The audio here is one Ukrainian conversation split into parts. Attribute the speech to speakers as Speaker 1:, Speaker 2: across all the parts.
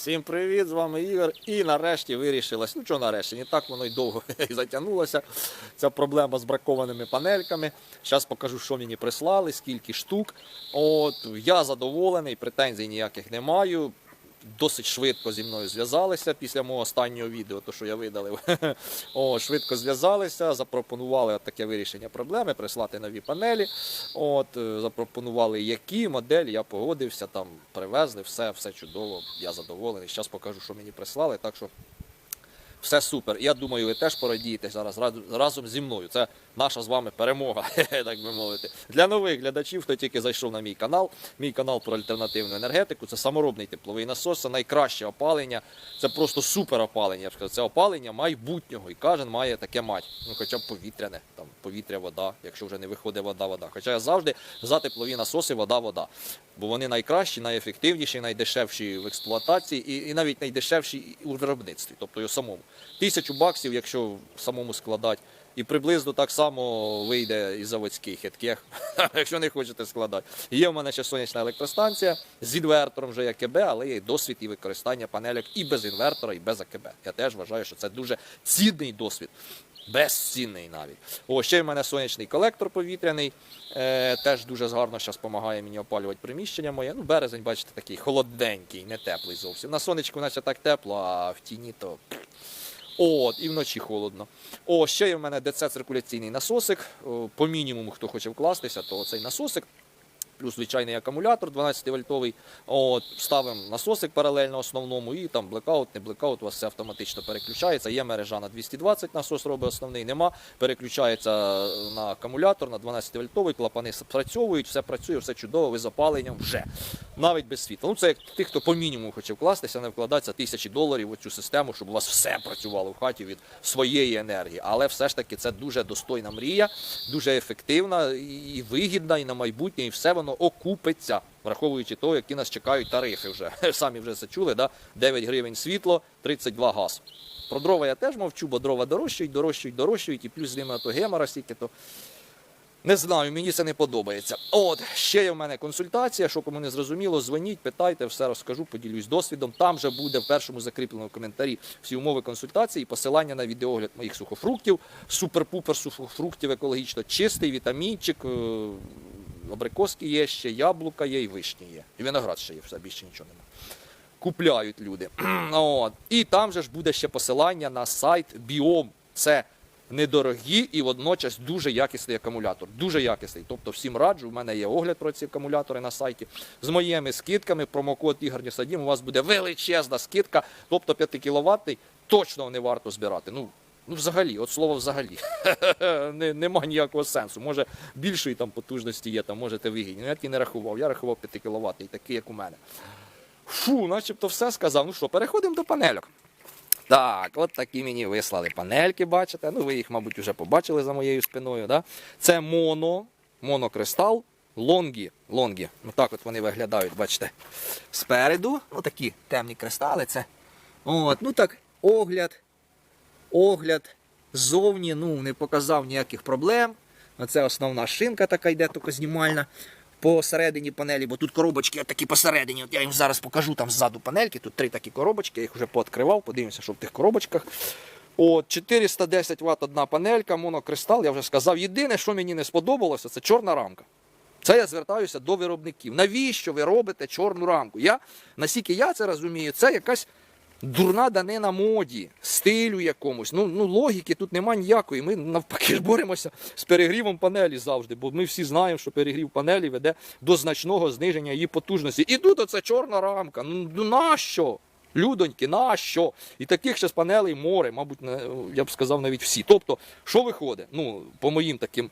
Speaker 1: Всім привіт, з вами Ігор. І нарешті вирішилась. Ну чого нарешті, не так воно й довго і затягнулося. Ця проблема з бракованими панельками. Зараз покажу, що мені прислали, скільки штук. От я задоволений, претензій ніяких не маю. Досить швидко зі мною зв'язалися після мого останнього відео, то що я видалив. О, швидко зв'язалися, запропонували таке вирішення проблеми, прислати нові панелі. От, е, запропонували, які моделі, я погодився, там привезли, все, все чудово, я задоволений. Зараз покажу, що мені прислали. Так що все супер. Я думаю, ви теж порадієте зараз разом- зі мною. Це наша з вами перемога, так би мовити. Для нових глядачів, хто тільки зайшов на мій канал, мій канал про альтернативну енергетику. Це саморобний тепловий насос, це найкраще опалення. Це просто супер опалення. Я б сказав, Це опалення майбутнього. І кожен має таке мать. Ну, хоча б повітряне, там повітря, вода, якщо вже не виходить вода, вода. Хоча я завжди за теплові насоси вода, вода. Бо вони найкращі, найефективніші, найдешевші в експлуатації і, і навіть найдешевші у виробництві, тобто і самому. Тисячу баксів, якщо самому складати. І приблизно так само вийде і заводських хитких, якщо не хочете складати. Є в мене ще сонячна електростанція з інвертором вже АКБ, але є досвід і використання панелек і без інвертора, і без АКБ. Я теж вважаю, що це дуже цінний досвід. Безцінний навіть. О, ще в мене сонячний колектор повітряний. Е, теж дуже гарно зараз допомагає мені опалювати приміщення моє. Ну, березень, бачите, такий холодненький, не теплий зовсім. На сонечку, наче так тепло, а в тіні то. От, і вночі холодно. О, ще є в мене ДЦ циркуляційний насосик. По мінімуму, хто хоче вкластися, то цей насосик. Плюс звичайний акумулятор 12 вольтовий. От, ставимо насосик паралельно основному, і там блекаут, не блекаут, у вас все автоматично переключається. Є мережа на 220 насос робить основний, нема. Переключається на акумулятор на 12 вольтовий, клапани спрацьовують, все працює, все чудово, ви запаленням вже. Навіть без світла. Ну це як тих, хто по мінімуму хоче вкластися, не вкладатися тисячі доларів у цю систему, щоб у вас все працювало в хаті від своєї енергії. Але все ж таки це дуже достойна мрія, дуже ефективна і вигідна, і на майбутнє, і все воно окупиться, враховуючи то, які нас чекають тарифи вже. Самі вже це чули, да? 9 гривень світло, 32 газ. Про дрова я теж мовчу, бо дрова дорожчають, дорожчають, дорожчають, і плюс з ними то гемора стільки, то не знаю, мені це не подобається. От, ще є в мене консультація, що кому не зрозуміло, дзвоніть, питайте, все розкажу, поділюсь досвідом. Там же буде в першому закріпленому коментарі всі умови консультації, посилання на відеогляд моїх сухофруктів, супер-пупер сухофруктів екологічно чистий, вітамінчик, е, абрикоски є ще, яблука є і вишні є. І виноград ще є, все більше нічого немає. Купляють люди. От. І там же ж буде ще посилання на сайт Біом. Це недорогі і водночас дуже якісний акумулятор. Дуже якісний. Тобто всім раджу, у мене є огляд про ці акумулятори на сайті. З моїми скидками, промокод Ігор Нісадім, у вас буде величезна скидка, тобто 5 кВт точно не варто збирати. Ну, ну взагалі, от слово взагалі. не, нема ніякого сенсу. Може більшої там потужності є, там можете вигідні. Ну, я ті не рахував. Я рахував 5 кВт, такий, як у мене. Фу, начебто все сказав. Ну що, переходимо до панельок. Так, от такі мені вислали панельки, бачите. Ну, ви їх, мабуть, вже побачили за моєю спиною. Да? Це моно, монокристал, лонгі. лонгі. Ну так от вони виглядають, бачите. Спереду, ну такі темні кристали. Це. От, ну так, огляд, огляд. Ззовні, ну, не показав ніяких проблем. Оце основна шинка така йде, тільки знімальна. Посередині панелі, бо тут коробочки такі посередині. От я їм зараз покажу там ззаду панельки. Тут три такі коробочки, я їх вже пооткривав, подивимося, що в тих коробочках. От, 410 Вт одна панелька, монокристал, я вже сказав. Єдине, що мені не сподобалося, це чорна рамка. Це я звертаюся до виробників. Навіщо ви робите чорну рамку? Я, наскільки я це розумію, це якась дурна данина моді, стилю якомусь. Ну, ну логіки тут нема ніякої. Ми навпаки ж боремося з перегрівом панелі завжди, бо ми всі знаємо, що перегрів панелі веде до значного зниження її потужності. І тут оце чорна рамка. Ну, ну нащо? Людоньки, нащо? І таких ще з панелей море, мабуть, я б сказав навіть всі. Тобто, що виходить? Ну, по моїм таким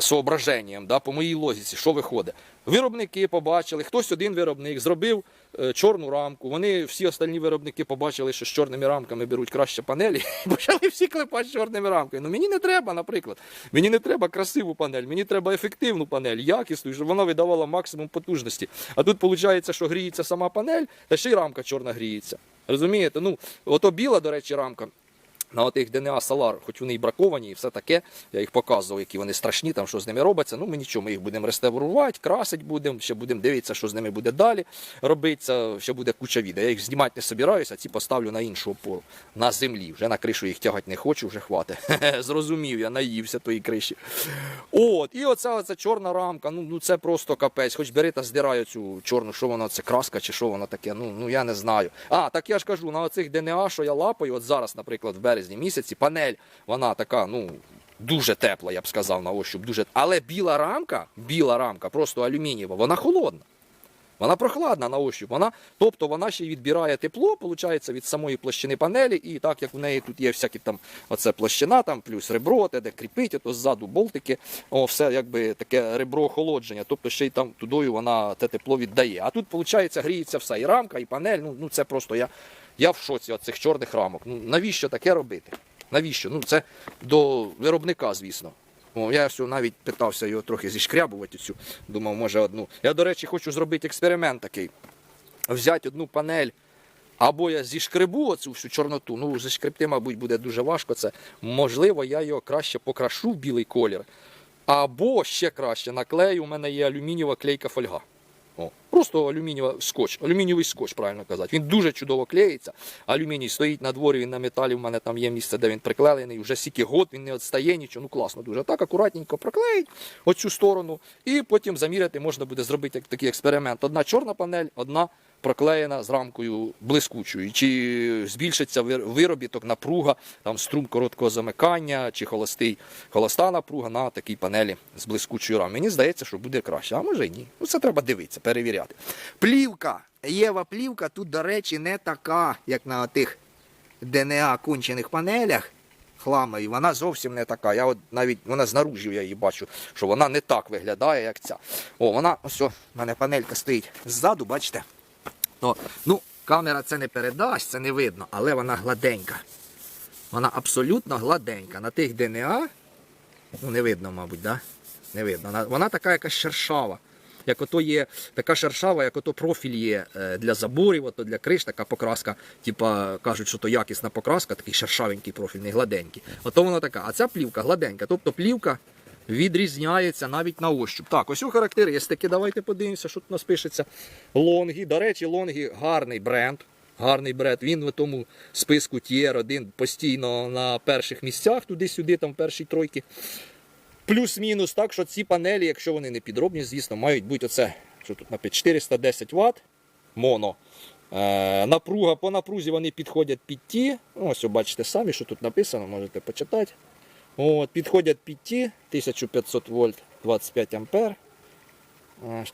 Speaker 1: соображенням, да, по моїй логіці, що виходить? Виробники побачили, хтось один виробник зробив е, чорну рамку. Вони всі остальні виробники побачили, що з чорними рамками беруть краще панелі, і почали всі клепати з чорними рамками. Ну мені не треба, наприклад. Мені не треба красиву панель, мені треба ефективну панель, якісну, щоб вона видавала максимум потужності. А тут виходить, що гріється сама панель, та ще й рамка чорна гріється. Розумієте? Ну, ото біла, до речі, рамка. На отих ДНА Solar, хоч вони і браковані, і все таке, я їх показував, які вони страшні, там що з ними робиться. Ну ми нічого, ми їх будемо реставрувати, красити будемо, ще будемо дивитися, що з ними буде далі робитися. Ще буде куча відео. Я їх знімати не собираюся, ці поставлю на іншу опору, на землі. Вже на кришу їх тягати не хочу, вже хватить. Зрозумів, я наївся тої криші. От, і оця, оця чорна рамка, ну, ну це просто капець. Хоч бери та здирай цю чорну, що воно це краска чи що воно таке. Ну, ну я не знаю. А, так я ж кажу, на оцих ДНА, що я лапаю, от зараз, наприклад, в березні місяці, панель, вона така, ну. Дуже тепла, я б сказав, на ощуп. Дуже... Але біла рамка, біла рамка, просто алюмінієва, вона холодна. Вона прохладна на ощуп. Вона, тобто вона ще й відбирає тепло, виходить, від самої площини панелі, і так як в неї тут є всякі там оце площина, там плюс ребро, те, де кріпить, то ззаду болтики, о, все якби таке ребро охолодження. Тобто ще й там тудою вона те тепло віддає. А тут, виходить, гріється все. І рамка, і панель. Ну, ну це просто я, я в шоці від цих чорних рамок. Ну навіщо таке робити? Навіщо? Ну це до виробника, звісно. О, я все навіть питався його трохи зішкрябувати цю. Думав, може одну. Я, до речі, хочу зробити експеримент такий. Взяти одну панель. Або я зішкребу оцю всю чорноту. Ну, зішкребти, мабуть, буде дуже важко. Це можливо, я його краще покрашу в білий колір. Або ще краще наклею. У мене є алюмінієва клейка фольга. О, просто алюмінієвий скотч, алюмінієвий скотч, правильно казати. Він дуже чудово клеїться. Алюміній стоїть на дворі, він на металі. У мене там є місце, де він приклеєний. Вже стільки год, він не відстає нічого. Ну класно дуже. Так акуратненько проклеїть оцю сторону, і потім заміряти можна буде зробити такий експеримент. Одна чорна панель, одна проклеєна з рамкою блискучою. Чи збільшиться виробіток напруга, там струм короткого замикання, чи холостий, холоста напруга на такій панелі з блискучою рамкою. Мені здається, що буде краще, а може й ні. Ну це треба дивитися, перевіряти. Плівка. Єва плівка тут, до речі, не така, як на тих ДНА кончених панелях. Хламові, вона зовсім не така. Я от навіть вона знаружі я її бачу, що вона не так виглядає, як ця. О, вона ось, в мене панелька стоїть ззаду, бачите? То, ну, камера це не передасть, це не видно, але вона гладенька. Вона абсолютно гладенька. На тих ДНА, ну не видно, мабуть, да? Не видно. Вона, вона така якась шершава. Як ото є така шершава, як ото профіль є е, для заборів, ото для криш, така покраска, типа кажуть, що то якісна покраска, такий шершавенький профіль, не гладенький. Ото вона така. А ця плівка гладенька. Тобто плівка відрізняється навіть на ощуп. Так, ось у характеристики. Давайте подивимося, що тут у нас пишеться. Лонгі. До речі, Лонгі гарний бренд. Гарний бренд. Він в тому списку Tier 1 постійно на перших місцях, туди-сюди, там перші тройки. Плюс-мінус, так що ці панелі, якщо вони не підробні, звісно, мають бути оце, що тут написано, 410 Вт моно. Е, напруга по напрузі вони підходять під ті. Ось, бачите самі, що тут написано, можете почитати. От, підходять під ті, 1500 вольт, 25 ампер. Е,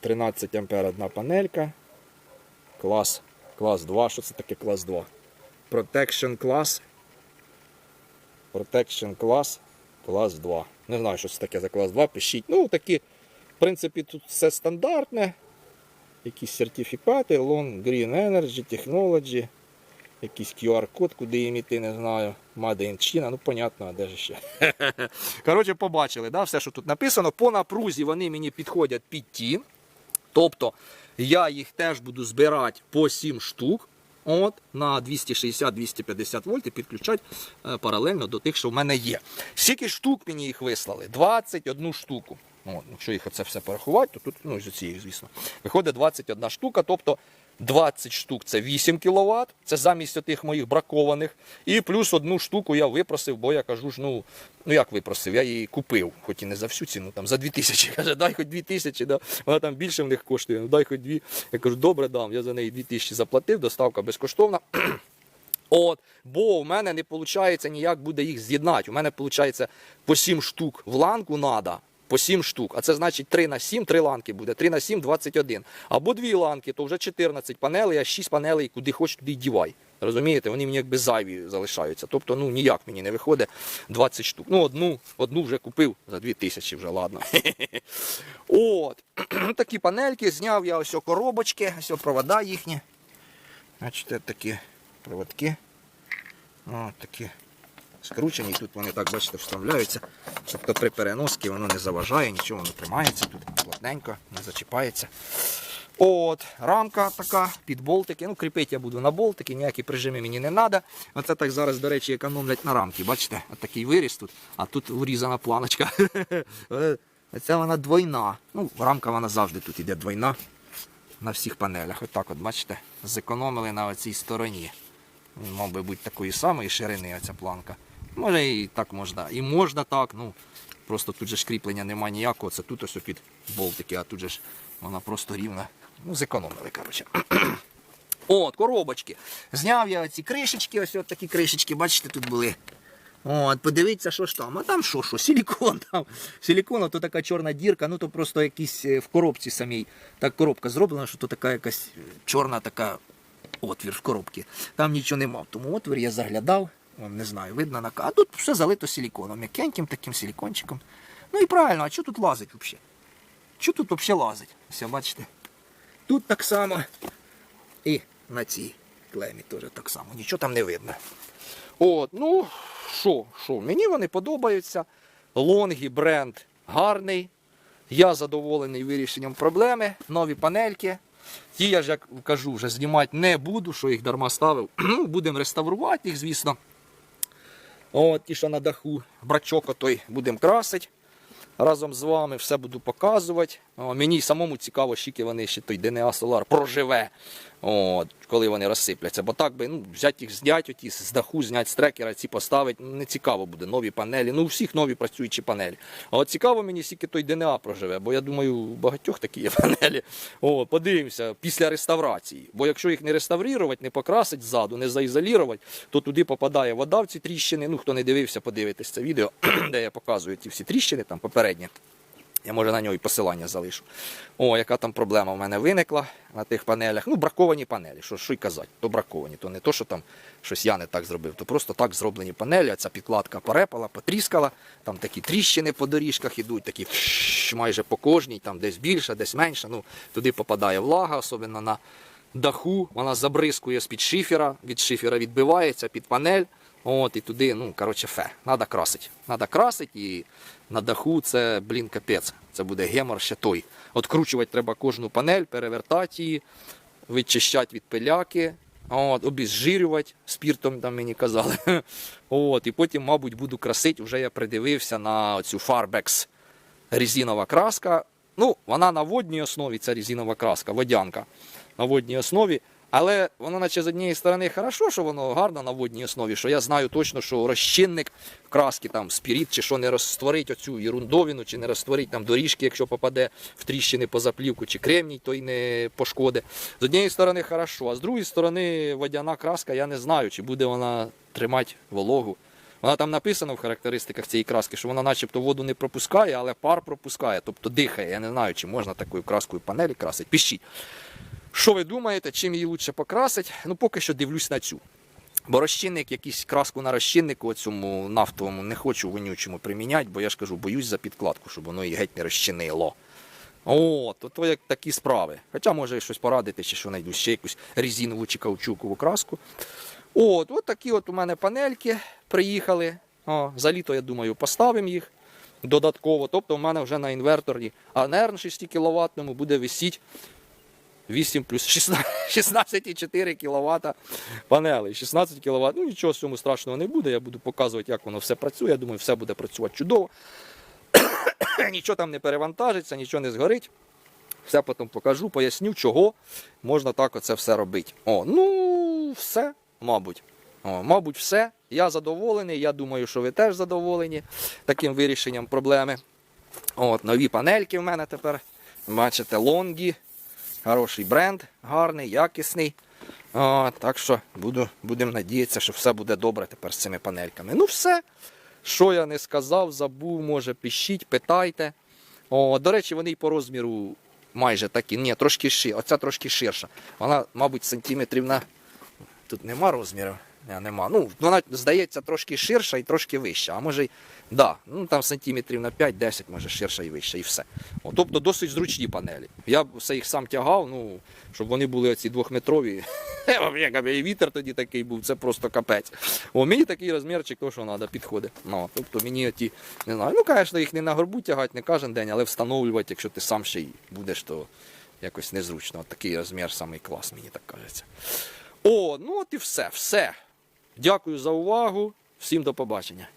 Speaker 1: 13 ампер одна панелька. Клас, клас 2. Що це таке клас 2? Protection клас. Protection клас, клас 2. Не знаю, що це таке за клас 2, пишіть. Ну, такі, в принципі, тут все стандартне. Якісь сертифікати, Long Green Energy, Technology, якийсь QR-код, куди їм іти, не знаю. Made in ну понятно, а де ж ще. Коротше, побачили, да, все, що тут написано. По напрузі вони мені підходять під ті. Тобто я їх теж буду збирати по 7 штук. От, на 260-250 вольт і підключати е, паралельно до тих, що в мене є. Скільки штук мені їх вислали? 21 штуку. От, якщо їх оце все порахувати, то тут, ну, з цієї, звісно, виходить 21 штука. Тобто 20 штук це 8 кВт, це замість тих моїх бракованих. І плюс одну штуку я випросив, бо я кажу ж, ну, ну як випросив, я її купив, хоч і не за всю ціну, там за 2000. Каже, дай хоч 2000, да? вона там більше в них коштує, ну дай хоч дві. Я кажу, добре, дам. Я за неї 2000 заплатив, доставка безкоштовна. От, бо в мене не виходить ніяк буде їх з'єднати. У мене виходить по 7 штук в ланку треба. По 7 штук. А це значить 3 на 7, 3 ланки буде. 3 на 7 21. Або 2 ланки, то вже 14 панелей, а 6 панелей, куди хочеш, туди дівай. Розумієте, вони мені якби зайві залишаються. Тобто, ну ніяк мені не виходить 20 штук. Ну, одну, одну вже купив за 2000 вже, ладно. От. Такі панельки, зняв я ось коробочки, ось провода їхні. Бачите, такі проводки. О, такі скручені. Тут вони так, бачите, вставляються. Тобто при переносці воно не заважає, нічого не тримається тут плотненько, не зачіпається. От, рамка така під болтики. Ну, кріпити я буду на болтики, ніякі прижими мені не треба. Оце так зараз, до речі, економлять на рамки. Бачите, такий виріс тут, а тут врізана планочка. Оце вона двойна. Ну, рамка вона завжди тут іде двойна на всіх панелях. Отак от, бачите, зекономили на оцій стороні. Мав би бути такої самої ширини оця планка. Може і так можна. І можна так, ну просто тут же кріплення немає ніякого, це тут ось під болтики, а тут же ж вона просто рівна. Ну, зекономили, коротше. От, коробочки. Зняв я ці кришечки, ось такі кришечки, бачите, тут були. От, подивіться, що ж там. А там що, що, силікон там. Силікон, то така чорна дірка, ну то просто якісь е, в коробці самій. Так коробка зроблена, що то така якась е, чорна така отвір в коробці. Там нічого нема. Тому отвір я заглядав, Не знаю, видно на А тут все залито силіконом, м'якеньким таким силікончиком. Ну і правильно, а що тут лазить взагалі? Що тут взагалі лазить? Все, бачите? Тут так само. І на цій клемі теж так само. Нічого там не видно. От, ну, що, що, мені вони подобаються. Лонгі бренд гарний. Я задоволений вирішенням проблеми. Нові панельки. Ті, я ж як кажу, вже знімати не буду, що їх дарма ставив. Ну, Будемо реставрувати їх, звісно. От, ті, що на даху. Брачок отой будемо красити. Разом з вами все буду показувати. О, мені самому цікаво, скільки вони ще той ДНА Solar проживе, от, коли вони розсипляться. Бо так би ну, взяти їх, зняти оті, з даху, зняти з трекера, ці поставити. ну, Не цікаво буде. Нові панелі. Ну, у всіх нові працюючі панелі. А от цікаво мені, скільки той DNA проживе, бо я думаю, у багатьох такі є панелі. О, подивимося після реставрації. Бо якщо їх не реставрувати, не покрасити ззаду, не заізолірувати, то туди попадає вода в ці тріщини. Ну, хто не дивився, подивитесь це відео, де я показую ті всі тріщини, там попередні. Я може на нього і посилання залишу. О, яка там проблема в мене виникла на тих панелях. Ну, браковані панелі. Що, що й казати, то браковані. То не то, що там щось я не так зробив, то просто так зроблені панелі. а Ця підкладка порепала, потріскала. Там такі тріщини по доріжках ідуть, такі майже по кожній, там десь більше, десь менше. Ну, туди попадає влага, особливо на даху. Вона забризкує з-під шифера, від шифера відбивається під панель. От, і туди, ну, коротше, фе. Надо красити. Надо красити і на даху це, блін, капець. Це буде гемор ще той. Откручувати треба кожну панель, перевертати її, вичищати від пиляки, от, обезжирювати, спіртом там мені казали. От, і потім, мабуть, буду красити. Вже я придивився на цю Farbex резинова краска. Ну, вона на водній основі, ця резинова краска, водянка на водній основі. Але воно, наче з однієї сторони, хорошо, що воно гарно на водній основі, що я знаю точно, що розчинник краски, там спіріт, чи що не розтворить оцю ерундовину, чи не розтворить там доріжки, якщо попаде в тріщини по заплівку, чи кремній, то й не пошкоде. З однієї сторони, хорошо, а з другої сторони, водяна краска, я не знаю, чи буде вона тримати вологу. Вона там написано в характеристиках цієї краски, що вона начебто воду не пропускає, але пар пропускає, тобто дихає. Я не знаю, чи можна такою краскою панелі красити. Пишіть. Що ви думаєте, чим її лучше покрасити? Ну, поки що дивлюсь на цю. Бо розчинник, якийсь краску на розчиннику цьому нафтовому не хочу вонючому приміняти, бо я ж кажу, боюсь за підкладку, щоб воно її геть не розчинило. О, то, то як такі справи. Хоча може щось порадити, чи що знайду ще якусь резинову чи каучукову краску. От, от такі от у мене панельки приїхали. О, за літо, я думаю, поставимо їх додатково. Тобто у мене вже на інверторі, а на 6 кВт буде висіти 8 плюс 16,4 кВт панелей. 16 кВт. Ну нічого з цьому страшного не буде. Я буду показувати, як воно все працює. Я думаю, все буде працювати чудово. нічого там не перевантажиться, нічого не згорить. Все потім покажу, поясню, чого можна так оце все робити. О, ну, все, мабуть. О, мабуть, все. Я задоволений. Я думаю, що ви теж задоволені таким вирішенням проблеми. От, нові панельки в мене тепер. Бачите, лонгі. Хороший бренд, гарний, якісний. О, так що будемо надіятися, що все буде добре тепер з цими панельками. Ну, все. Що я не сказав, забув, може, пишіть, питайте. О, до речі, вони й по розміру майже такі. Ні, трошки ширша. Оця трошки ширша. Вона, мабуть, сантиметрів на. Тут нема розміру. Ні, нема. Ну, вона здається трошки ширша і трошки вища. А може, й- да, ну там сантиметрів на 5-10, може ширша і вища, і все. О, тобто досить зручні панелі. Я все їх сам тягав, ну, щоб вони були оці двохметрові. І вітер тоді такий був, це просто капець. О, мені такий розмірчик, то, що треба, підходить. Ну, тобто мені оті, не знаю, ну, звісно, їх не на горбу тягати, не кожен день, але встановлювати, якщо ти сам ще й будеш, то якось незручно. От такий розмір самий клас, мені так кажеться. О, ну от і все, все. Дякую за увагу. Всім до побачення.